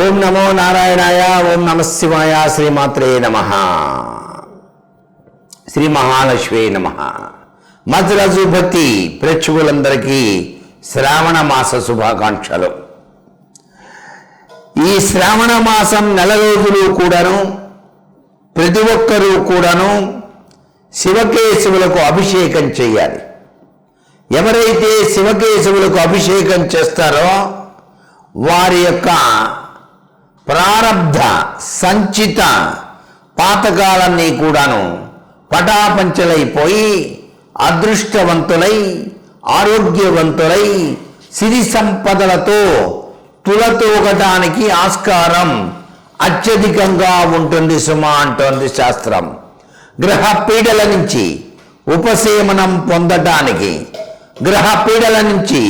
ఓం నమో నారాయణాయ ఓం నమ శివాయ శ్రీమాత్రే నమ. శ్రీ మహాలక్ష్మి నమ. మధురజు భక్తి ప్రేక్షకులందరికీ శ్రావణ మాస శుభాకాంక్షలు. ఈ శ్రావణ మాసం నెల రోజులు కూడాను ప్రతి ఒక్కరూ కూడాను శివకేశవులకు అభిషేకం చేయాలి. ఎవరైతే శివకేశవులకు అభిషేకం చేస్తారో వారి యొక్క ప్రారబ్ధ సంచిత పాతకాలన్నీ కూడాను పటాపంచలైపోయి అదృష్టవంతులై ఆరోగ్యవంతులై సిరి సంపదలతో తులతూగటానికి ఆస్కారం అత్యధికంగా ఉంటుంది సుమా అంటోంది శాస్త్రం. గ్రహ పీడల నుంచి ఉపశమనం పొందటానికి గ్రహ పీడల నుంచి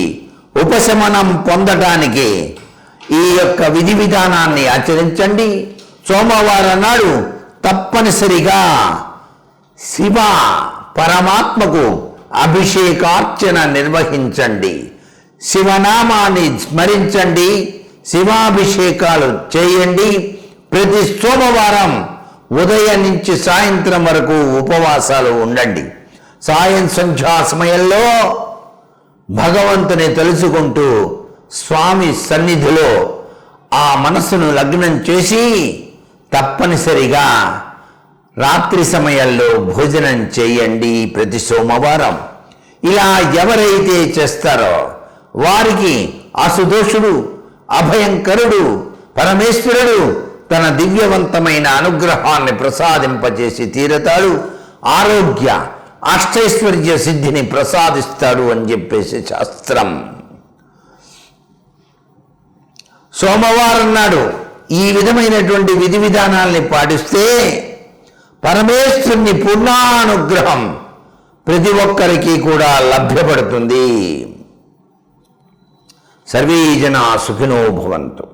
ఉపశమనం పొందటానికి ఈ యొక్క విధి విధానాన్ని ఆచరించండి. సోమవారం నాడు తప్పనిసరిగా శివ పరమాత్మకు అభిషేకార్చన నిర్వహించండి. శివనామాన్ని స్మరించండి. శివాభిషేకాలు చేయండి. ప్రతి సోమవారం ఉదయం నుంచి సాయంత్రం వరకు ఉపవాసాలు ఉండండి. సాయం సంధ్యా సమయంలో భగవంతుని తెలుసుకుంటూ స్వామి సన్నిధిలో ఆ మనస్సును లగ్నం చేసి తప్పనిసరిగా రాత్రి సమయంలో భోజనం చేయండి ప్రతి సోమవారం. ఇలా ఎవరైతే చేస్తారో వారికి అసుదోషుడు అభయంకరుడు పరమేశ్వరుడు తన దివ్యవంతమైన అనుగ్రహాన్ని ప్రసాదింపజేసి తీరతాడు. ఆరోగ్య అష్టైశ్వర్య సిద్ధిని ప్రసాదిస్తాడు అని చెప్పేసి శాస్త్రం. సోమవారం నాడు ఈ విధమైనటువంటి విధి విధానాల్ని పాటిస్తే పరమేశ్వరుని పూర్ణానుగ్రహం ప్రతి ఒక్కరికి కూడా లభ్యపడుతుంది. సర్వే జనా సుఖినో భవంతు.